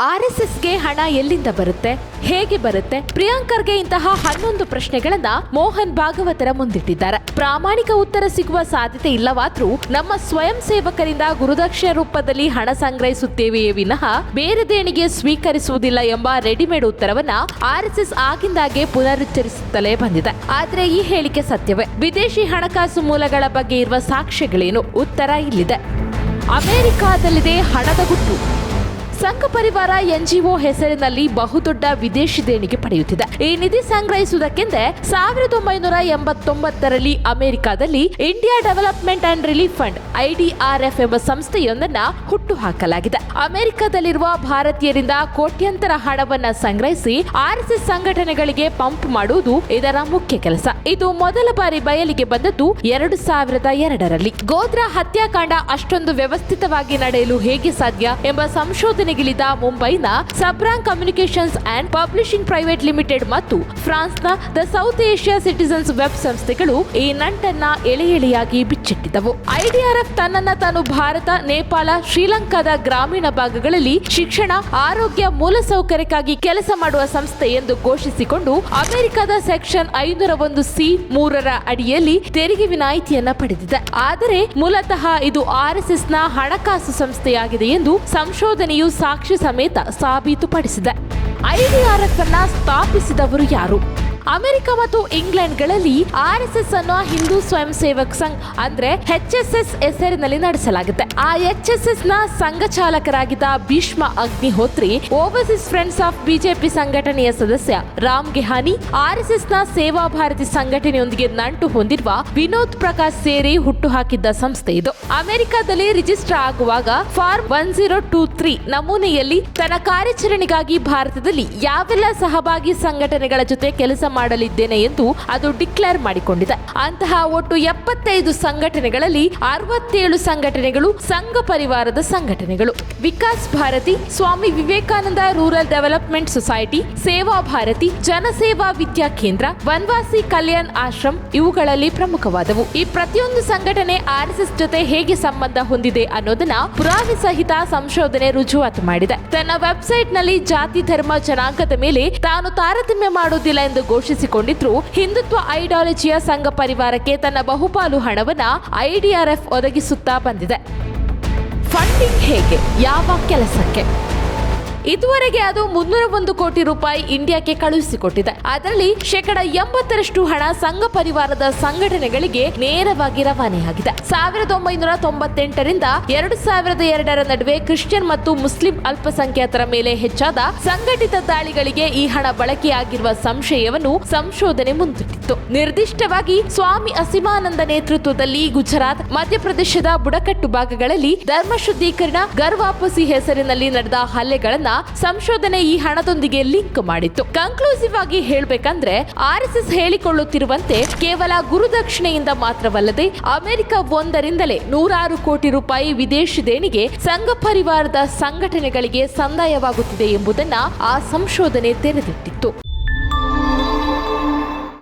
ಆರ್ಎಸ್ಎಸ್ಗೆ ಹಣ ಎಲ್ಲಿಂದ ಬರುತ್ತೆ, ಹೇಗೆ ಬರುತ್ತೆ? ಪ್ರಿಯಾಂಕರ್ಗೆ ಇಂತಹ ಹನ್ನೊಂದು ಪ್ರಶ್ನೆಗಳನ್ನ ಮೋಹನ್ ಭಾಗವತರ ಮುಂದಿಟ್ಟಿದ್ದಾರೆ. ಪ್ರಾಮಾಣಿಕ ಉತ್ತರ ಸಿಗುವ ಸಾಧ್ಯತೆ ಇಲ್ಲವಾದ್ರೂ ನಮ್ಮ ಸ್ವಯಂ ಸೇವಕರಿಂದ ಗುರುದಕ್ಷಿಣ ರೂಪದಲ್ಲಿ ಹಣ ಸಂಗ್ರಹಿಸುತ್ತೇವೆಯೇ ವಿನಃ ಬೇರೆ ದೇಣಿಗೆ ಸ್ವೀಕರಿಸುವುದಿಲ್ಲ ಎಂಬ ರೆಡಿಮೇಡ್ ಉತ್ತರವನ್ನ ಆರ್ಎಸ್ಎಸ್ ಆಗಿಂದಾಗೆ ಪುನರುಚ್ಚರಿಸುತ್ತಲೇ ಬಂದಿದೆ. ಆದ್ರೆ ಈ ಹೇಳಿಕೆ ಸತ್ಯವೇ? ವಿದೇಶಿ ಹಣಕಾಸು ಮೂಲಗಳ ಬಗ್ಗೆ ಇರುವ ಸಾಕ್ಷ್ಯಗಳೇನು? ಉತ್ತರ ಇಲ್ಲಿದೆ. ಅಮೆರಿಕಾದಲ್ಲಿದೆ ಹಣದ ಗುಟ್ಟು. ಸಂಘ ಪರಿವಾರ ಎನ್ಜಿಒ ಹೆಸರಿನಲ್ಲಿ ಬಹುದೊಡ್ಡ ವಿದೇಶಿ ದೇಣಿಗೆ ಪಡೆಯುತ್ತಿದೆ. ಈ ನಿಧಿ ಸಂಗ್ರಹಿಸುವುದಕ್ಕೆಂದೇ ಸಾವಿರದ ಒಂಬೈನೂರ ಎಂಬತ್ತೊಂಬತ್ತರಲ್ಲಿ ಅಮೆರಿಕಾದಲ್ಲಿ India Development and Relief Fund IDRF ಎಂಬ ಸಂಸ್ಥೆಯೊಂದನ್ನ ಹುಟ್ಟು ಹಾಕಲಾಗಿದೆ ಅಮೆರಿಕದಲ್ಲಿರುವ ಭಾರತೀಯರಿಂದ ಕೋಟ್ಯಂತರ ಹಣವನ್ನ ಸಂಗ್ರಹಿಸಿ ಆರ್ಎಸ್ಎಸ್ ಸಂಘಟನೆಗಳಿಗೆ ಪಂಪ್ ಮಾಡುವುದು ಇದರ ಮುಖ್ಯ ಕೆಲಸ. ಇದು ಮೊದಲ ಬಾರಿ ಬಯಲಿಗೆ ಬಂದದ್ದು ಎರಡು ಸಾವಿರದ ಎರಡರಲ್ಲಿ. ಗೋಧ್ರಾ ಹತ್ಯಾಕಾಂಡ ಅಷ್ಟೊಂದು ವ್ಯವಸ್ಥಿತವಾಗಿ ನಡೆಯಲು ಹೇಗೆ ಸಾಧ್ಯ ಎಂಬ ಸಂಶೋಧನೆಗಿಳಿದ ಮುಂಬೈನ Sabrang Communications and Publishing Private Limited ಮತ್ತು ಫ್ರಾನ್ಸ್ನ the South Asia Citizens Web ಸಂಸ್ಥೆಗಳು ಈ ನಂಟನ್ನ ಎಳೆ ಎಳೆಯಾಗಿ ಬಿಚ್ಚಿಟ್ಟಿದ್ದವು. ಐಡಿಆರ್ಎಫ್ ತನ್ನನ್ನ ತಾನು ಭಾರತ, ನೇಪಾಳ, ಶ್ರೀಲಂಕಾದ ಗ್ರಾಮೀಣ ಭಾಗಗಳಲ್ಲಿ ಶಿಕ್ಷಣ, ಆರೋಗ್ಯ, ಮೂಲಸೌಕರ್ಯಕ್ಕಾಗಿ ಕೆಲಸ ಮಾಡುವ ಸಂಸ್ಥೆ ಎಂದು ಘೋಷಿಸಿಕೊಂಡು ಅಮೆರಿಕದ ಸೆಕ್ಷನ್ ಐನೂರ ಒಂದು ಸಿ ಮೂರರ ಅಡಿಯಲ್ಲಿ ತೆರಿಗೆ ವಿನಾಯಿತಿಯನ್ನ ಪಡೆದಿದೆ. ಆದರೆ ಮೂಲತಃ ಇದು ಆರ್ಎಸ್ಎಸ್ನ ಹಣಕಾಸು ಸಂಸ್ಥೆಯಾಗಿದೆ ಎಂದು ಸಂಶೋಧನೆಯು ಸಾಕ್ಷಿ ಸಮೇತ ಸಾಬೀತುಪಡಿಸಿದೆ. ಐಡಿಆರ್ಎಫ್ ಅನ್ನ ಸ್ಥಾಪಿಸಿದವರು ಯಾರು? ಅಮೆರಿಕ ಮತ್ತು ಇಂಗ್ಲೆಂಡ್ಗಳಲ್ಲಿ ಎಸ್ ಅನ್ನೋ ಹಿಂದೂ ಸ್ವಯಂ ಸೇವಕ್ ಸಂಘ್, ಅಂದ್ರೆ ಎಚ್ ಎಸ್ ಎಸ್ ಹೆಸರಿನಲ್ಲಿ ನಡೆಸಲಾಗುತ್ತೆ. ಆ ಎಚ್ ಎಸ್ ಎಸ್ನ ಸಂಘ ಚಾಲಕರಾಗಿದ್ದ Bhishma Agnihotri, Overseas Friends of BJP ಸಂಘಟನೆಯ ಸದಸ್ಯ ರಾಮ್ ಗೆಹಾನಿ, ಆರ್ ಎಸ್ ಎಸ್ನ ಸೇವಾ ಭಾರತಿ ಸಂಘಟನೆಯೊಂದಿಗೆ ನಂಟು ಹೊಂದಿರುವ ವಿನೋದ್ ಪ್ರಕಾಶ್ ಸೇರಿ ಹುಟ್ಟು ಹಾಕಿದ್ದ ಸಂಸ್ಥೆ ಇದು. ಅಮೆರಿಕದಲ್ಲಿ ರಿಜಿಸ್ಟರ್ ಆಗುವಾಗ form one zero two three ನಮೂನೆಯಲ್ಲಿ ತನ್ನ ಕಾರ್ಯಾಚರಣೆಗಾಗಿ ಭಾರತದಲ್ಲಿ ಯಾವೆಲ್ಲ ಸಹಭಾಗಿ ಸಂಘಟನೆಗಳ ಜೊತೆ ಕೆಲಸ ಮಾಡಲಿದ್ದೇನೆ ಎಂದು ಅದು ಡಿಕ್ಲೇರ್ ಮಾಡಿಕೊಂಡಿದೆ. ಅಂತಹ ಒಟ್ಟು ಎಪ್ಪತ್ತೈದು ಸಂಘಟನೆಗಳಲ್ಲಿ ಅರವತ್ತೇಳು ಸಂಘಟನೆಗಳು ಸಂಘ ಪರಿವಾರದ ಸಂಘಟನೆಗಳು. Vikas Bharati, Swami Vivekananda Rural Development Society, Seva Bharati, Janaseva ವಿದ್ಯಾ ಕೇಂದ್ರ, ವನ್ವಾಸಿ ಕಲ್ಯಾಣ್ ಆಶ್ರಮ್ ಇವುಗಳಲ್ಲಿ ಪ್ರಮುಖವಾದವು. ಈ ಪ್ರತಿಯೊಂದು ಸಂಘಟನೆ ಆರ್ಎಸ್ಎಸ್ ಜೊತೆ ಹೇಗೆ ಸಂಬಂಧ ಹೊಂದಿದೆ ಅನ್ನೋದನ್ನ ಪುರಾವೆ ಸಹಿತ ಸಂಶೋಧನೆ ರುಜುವಾತು ಮಾಡಿದೆ. ತನ್ನ ವೆಬ್ಸೈಟ್ನಲ್ಲಿ ಜಾತಿ, ಧರ್ಮ, ಜನಾಂಗದ ಮೇಲೆ ತಾನು ತಾರತಮ್ಯ ಮಾಡುವುದಿಲ್ಲ ಎಂದು ಘೋಷಿಸಿಕೊಂಡಿದ್ರು. ಹಿಂದುತ್ವ ಐಡಿಯಾಲಜಿಯ ಸಂಘ ಪರಿವಾರಕ್ಕೆ ತನ್ನ ಬಹುಪಾಲು ಹಣವನ್ನ ಐಡಿಆರ್ಎಫ್ ಒದಗಿಸುತ್ತಾ ಬಂದಿದೆ. ಫಂಡಿಂಗ್ ಹೇಗೆ? ಯಾವ ಕೆಲಸಕ್ಕೆ? ಇದುವರೆಗೆ ಅದು ಮುನ್ನೂರ ಒಂದು ಕೋಟಿ ರೂಪಾಯಿ ಇಂಡಿಯಾಕ್ಕೆ ಕಳುಹಿಸಿಕೊಟ್ಟಿದೆ. ಅದರಲ್ಲಿ ಶೇಕಡ ಎಂಬತ್ತರಷ್ಟು ಹಣ ಸಂಘ ಪರಿವಾರದ ಸಂಘಟನೆಗಳಿಗೆ ನೇರವಾಗಿ ರವಾನೆಯಾಗಿದೆ. ಸಾವಿರದ ಒಂಬೈನೂರ ತೊಂಬತ್ತೆಂಟರಿಂದ ಎರಡು ಸಾವಿರದ ಎರಡರ ನಡುವೆ ಕ್ರಿಶ್ಚಿಯನ್ ಮತ್ತು ಮುಸ್ಲಿಂ ಅಲ್ಪಸಂಖ್ಯಾತರ ಮೇಲೆ ಹೆಚ್ಚಾದ ಸಂಘಟಿತ ದಾಳಿಗಳಿಗೆ ಈ ಹಣ ಬಳಕೆಯಾಗಿರುವ ಸಂಶಯವನ್ನು ಸಂಶೋಧನೆ ಮುಂದಿಟ್ಟಿತ್ತು. ನಿರ್ದಿಷ್ಟವಾಗಿ ಸ್ವಾಮಿ ಅಸಿಮಾನಂದ ನೇತೃತ್ವದಲ್ಲಿ ಗುಜರಾತ್, ಮಧ್ಯಪ್ರದೇಶದ ಬುಡಕಟ್ಟು ಭಾಗಗಳಲ್ಲಿ ಧರ್ಮ ಶುದ್ಧೀಕರಣ, ಗರ್ವಾಪಸಿ ಹೆಸರಿನಲ್ಲಿ ನಡೆದ ಹಲ್ಲೆಗಳನ್ನ ಸಂಶೋಧನೆ ಈ ಹಣದೊಂದಿಗೆ ಲಿಂಕ್ ಮಾಡಿತ್ತು. ಕನ್ಕ್ಲೂಸಿವ್ ಆಗಿ ಹೇಳಬೇಕಂದ್ರೆ ಆರ್ಎಸ್ಎಸ್ ಹೇಳಿಕೊಳ್ಳುತ್ತಿರುವಂತೆ ಕೇವಲ ಗುರುದಕ್ಷಿಣೆಯಿಂದ ಮಾತ್ರವಲ್ಲದೆ, ಅಮೆರಿಕ ಒಂದರಿಂದಲೇ ನೂರಾರು ಕೋಟಿ ರೂಪಾಯಿ ವಿದೇಶಿ ದೇಣಿಗೆ ಸಂಘ ಪರಿವಾರದ ಸಂಘಟನೆಗಳಿಗೆ ಸಂದಾಯವಾಗುತ್ತಿದೆ ಎಂಬುದನ್ನ ಆ ಸಂಶೋಧನೆ ತೆರೆದಿಟ್ಟಿತ್ತು.